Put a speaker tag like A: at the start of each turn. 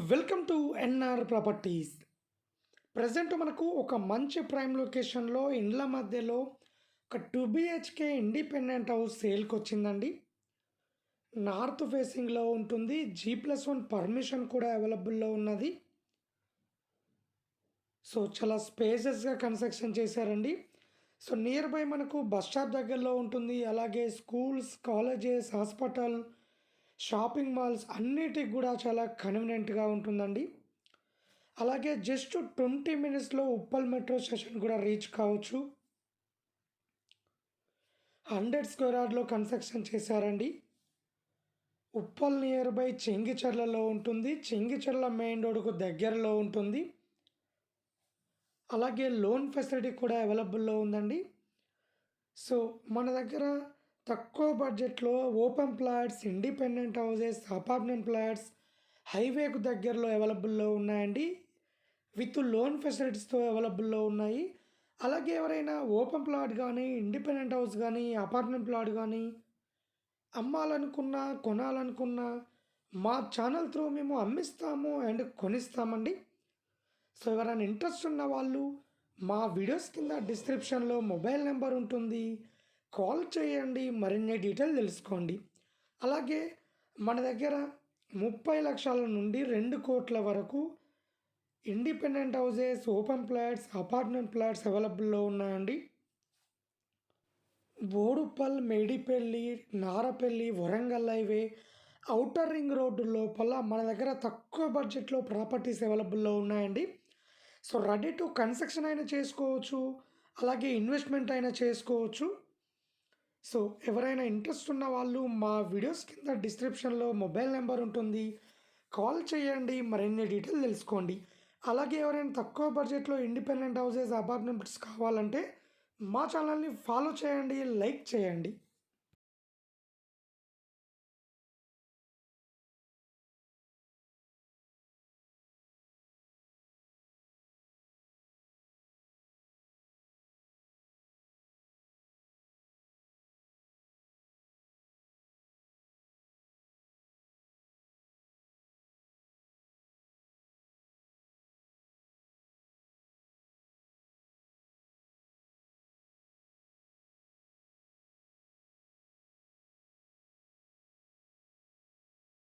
A: Welcome to NR properties. Present మనకు ఒక మంచి ప్రైమ్ లొకేషన్లో ఇండ్ల మధ్యలో ఒక టూ బిహెచ్కే ఇండిపెండెంట్ హౌస్ సేల్కి వచ్చిందండి నార్త్ ఫేసింగ్లో ఉంటుంది జీ ప్లస్ వన్ పర్మిషన్ కూడా అవైలబుల్లో ఉన్నది. సో చాలా స్పేసెస్గా కన్స్ట్రక్షన్ చేశారండి. సో నియర్ బై మనకు బస్ స్టాప్ దగ్గరలో ఉంటుంది అలాగే schools colleges hospital shopping malls అన్నిటికి కూడా చాలా కన్వీనియంట్గా ఉంటుందండి. అలాగే జస్ట్ ట్వంటీ మినిట్స్లో ఉప్పల్ మెట్రో స్టేషన్ కూడా రీచ్ కావచ్చు. హండ్రెడ్ స్క్వేర్ యార్డ్లో కన్స్ట్రక్షన్ చేశారండి. ఉప్పల్ నియర్ బై చెంగిచెర్లలో ఉంటుంది. చెంగిచెర్ల మెయిన్ రోడ్కు దగ్గరలో ఉంటుంది. అలాగే లోన్ ఫెసిలిటీ కూడా అవైలబుల్లో ఉందండి. సో మన దగ్గర తక్కువ బడ్జెట్లో open plots independent houses apartment plots హైవేకు దగ్గరలో అవైలబుల్లో ఉన్నాయండి. విత్ లోన్ ఫెసిలిటీస్తో అవైలబుల్లో ఉన్నాయి. అలాగే ఎవరైనా ఓపెన్ ప్లాట్ కానీ ఇండిపెండెంట్ హౌస్ కానీ అపార్ట్మెంట్ ప్లాట్ కానీ అమ్మాలనుకున్నా కొనాలనుకున్నా మా ఛానల్ త్రూ మేము అమ్మిస్తాము అండ్ కొనిస్తామండి. సో ఎవరైనా ఇంట్రెస్ట్ ఉన్న వాళ్ళు మా వీడియోస్ కింద డిస్క్రిప్షన్లో మొబైల్ నెంబర్ ఉంటుంది. కాల్ చేయండి మరిన్ని డీటెయిల్ తెలుసుకోండి. అలాగే మన దగ్గర ముప్పై లక్షల నుండి రెండు కోట్ల వరకు independent houses open plots apartment plots అవైలబుల్లో ఉన్నాయండి. Boduppal Medipalli Narapalli Warangal highway outer ring road లోపల మన దగ్గర తక్కువ బడ్జెట్లో ప్రాపర్టీస్ అవైలబుల్లో ఉన్నాయండి. సో రెడీ టు కన్స్ట్రక్షన్ అయినా చేసుకోవచ్చు అలాగే ఇన్వెస్ట్మెంట్ అయినా చేసుకోవచ్చు. సో ఎవరైనా ఇంట్రెస్ట్ ఉన్న వాళ్ళు మా వీడియోస్ కింద డిస్క్రిప్షన్లో మొబైల్ నెంబర్ ఉంటుంది. కాల్ చేయండి మరిన్ని డీటెయిల్ తెలుసుకోండి. అలాగే ఎవరైనా తక్కువ బడ్జెట్లో ఇండిపెండెంట్ హౌసెస్ అపార్ట్మెంట్స్ కావాలంటే మా ఛానల్ని ఫాలో చేయండి లైక్ చేయండి.